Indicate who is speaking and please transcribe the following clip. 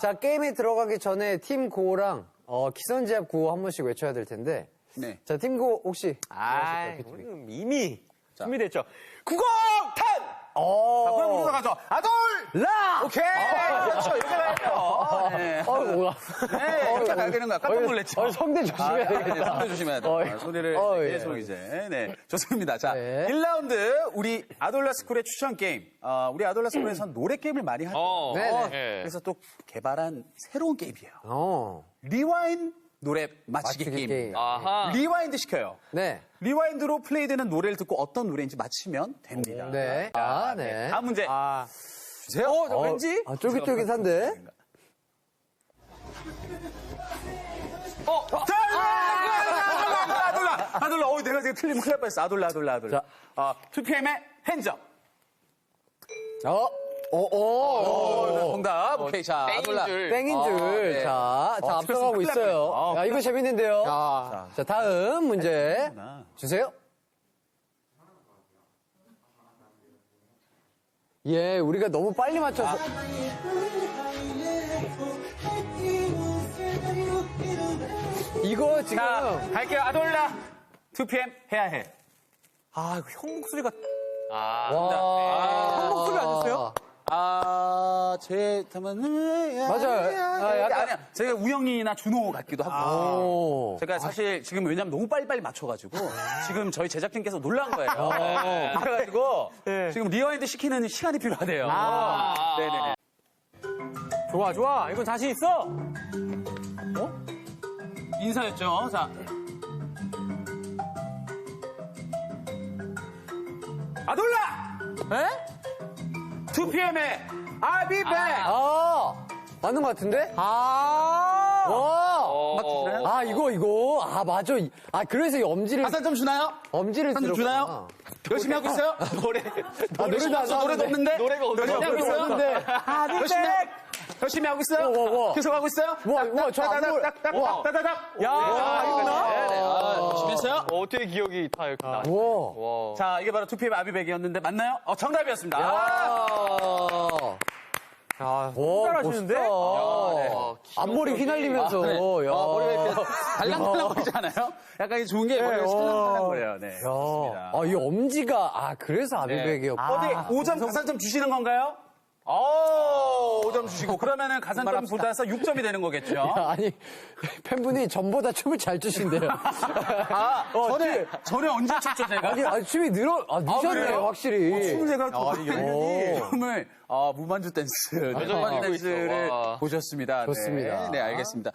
Speaker 1: 자, 게임에 들어가기 전에 팀 고랑 어, 기선제압 구호 한 번씩 외쳐야 될 텐데.
Speaker 2: 네.
Speaker 1: 자, 팀고 혹시.
Speaker 3: 아, 우리는 이미 준비됐죠. 구공탄!
Speaker 1: 어.
Speaker 2: 가죠? 아돌!
Speaker 1: 라!
Speaker 2: 오케이! 그렇죠. 이렇게 가야죠. 네.
Speaker 1: 어, 뭐야.
Speaker 2: 네, 이렇게 가야 되는 거야. 깜짝 놀랐죠?
Speaker 1: 어, 성대 조심해야
Speaker 2: 아, 네. 손도 조심해야 돼.
Speaker 1: 어,
Speaker 2: 아, 소리를
Speaker 1: 어, 예.
Speaker 2: 계속 이제. 네. 좋습니다. 자,
Speaker 1: 네.
Speaker 2: 1라운드 우리 아돌라 스쿨의 추천 게임. 어, 우리 아돌라 스쿨에선 노래 게임을 많이 하죠.
Speaker 3: 어,
Speaker 1: 네네.
Speaker 3: 네.
Speaker 2: 그래서 또 개발한 새로운 게임이에요.
Speaker 1: 어.
Speaker 2: 리와인 노래 맞히기,
Speaker 1: 맞히기
Speaker 2: 게임입니다.
Speaker 1: 게임.
Speaker 3: 아하.
Speaker 2: 리와인드 시켜요.
Speaker 1: 네.
Speaker 2: 리와인드로 플레이되는 노래를 듣고 어떤 노래인지 맞히면 됩니다.
Speaker 1: 네. 아, 네.
Speaker 2: 다음 문제
Speaker 3: 아,
Speaker 2: 주세요.
Speaker 3: 어, 저 왠지?
Speaker 1: 아, 쫄깃쫄깃한데?
Speaker 3: 어,
Speaker 2: 자, 아돌라, 아돌라, 아돌라. 어, 내가 지금 틀리면 큰일 날 뻔했어. 아돌라, 아돌라, 아돌라.
Speaker 1: 자.
Speaker 2: 어, 2PM의 핸즈업.
Speaker 1: 어, 어, 어.
Speaker 2: 정답. 오케이, 자,
Speaker 3: 땡인
Speaker 2: 아돌라.
Speaker 3: 줄.
Speaker 1: 땡인 줄.
Speaker 2: 어, 네.
Speaker 1: 자, 자,
Speaker 2: 어,
Speaker 1: 앞서가고 있어요.
Speaker 2: 뻔했네.
Speaker 1: 야, 이거 재밌는데요.
Speaker 3: 야.
Speaker 1: 자, 다음 문제. 주세요. 예, 우리가 너무 빨리 맞춰서. 이거 지금
Speaker 2: 자, 갈게요. 아돌라. 2PM 해야 해.
Speaker 3: 아, 이거 형 목소리가. 아,
Speaker 1: 와.
Speaker 3: 형 목소리 아니었어요?
Speaker 2: 아, 제, 잠깐만.
Speaker 1: 맞아요. 아, 약간-
Speaker 2: 아니야. 제가 우영이나 준호 같기도 하고.
Speaker 1: 오.
Speaker 2: 제가 사실 지금 왜냐면 너무 빨리빨리 맞춰가지고 지금 저희 제작진께서 놀란 거예요. 그래가지고 지금 리와인드 시키는 시간이 필요하대요.
Speaker 3: 아.
Speaker 2: 네네네.
Speaker 3: 좋아, 좋아. 이건 자신 있어.
Speaker 2: 인사였죠. 자. 아돌라!
Speaker 3: 에?
Speaker 2: 2PM의 I'll be back!
Speaker 1: 아, 맞는 것 같은데?
Speaker 3: 아.
Speaker 1: 와.
Speaker 2: 맞추시나요?
Speaker 1: 아, 이거, 이거. 아, 맞아. 아, 그래서 이 엄지를,
Speaker 2: 가산 좀 주나요?
Speaker 1: 엄지를 들었구나.
Speaker 2: 주나요? 열심히 하고 있어요? 노래.
Speaker 1: 아, 노래도 안
Speaker 2: 노래도. 없는데?
Speaker 3: 노래가 없는데.
Speaker 2: 열심히 하고 있어요?
Speaker 1: 없는데.
Speaker 2: 아, 열심히, 열심히 하고 있어요?
Speaker 1: 와, 와, 와.
Speaker 2: 계속 하고 있어요?
Speaker 1: 와, 와, 저안 보여.
Speaker 2: 딱딱딱딱,
Speaker 1: 와.
Speaker 2: 딱딱딱.
Speaker 3: 야?
Speaker 2: 네, 네. 아, 열심히 했어요?
Speaker 3: 어, 어떻게 기억이 다 이렇게 나?
Speaker 1: 와.
Speaker 3: 와.
Speaker 2: 자, 이게 바로 2PM 아비백이었는데 맞나요? 어, 정답이었습니다. 아,
Speaker 1: 아.
Speaker 3: 아,
Speaker 1: 와,
Speaker 3: 잘하시는데?
Speaker 1: 멋있다.
Speaker 3: 아,
Speaker 1: 앞머리 휘날리면서.
Speaker 2: 네.
Speaker 1: 야.
Speaker 2: 어, 머리가 이렇게 달랑달랑 거리지 않아요? 약간 이 좋은 게 머리가 살랑살랑 거려요. 네.
Speaker 1: 야. 아, 이 엄지가, 아, 그래서 아비백이었구나.
Speaker 2: 어디 5점 가산점 주시는 건가요? 어, 5점 주시고 그러면은 가산점 보다서 6점이 되는 거겠죠?
Speaker 1: 야, 아니, 팬분이 전보다 춤을 잘 추신대요.
Speaker 2: 아, 전에 전에 언제 췄죠 제가?
Speaker 1: 아니, 아니, 춤이 늘어, 아, 늦었네,
Speaker 2: 그래요?
Speaker 1: 확실히.
Speaker 2: 춤을 제가 또
Speaker 3: 아, 이게
Speaker 1: 오.
Speaker 2: 춤을 아, 무반주 댄스, 무반주
Speaker 3: 하고 있어.
Speaker 2: 댄스를
Speaker 3: 와.
Speaker 2: 보셨습니다.
Speaker 1: 좋습니다.
Speaker 2: 네, 네, 알겠습니다.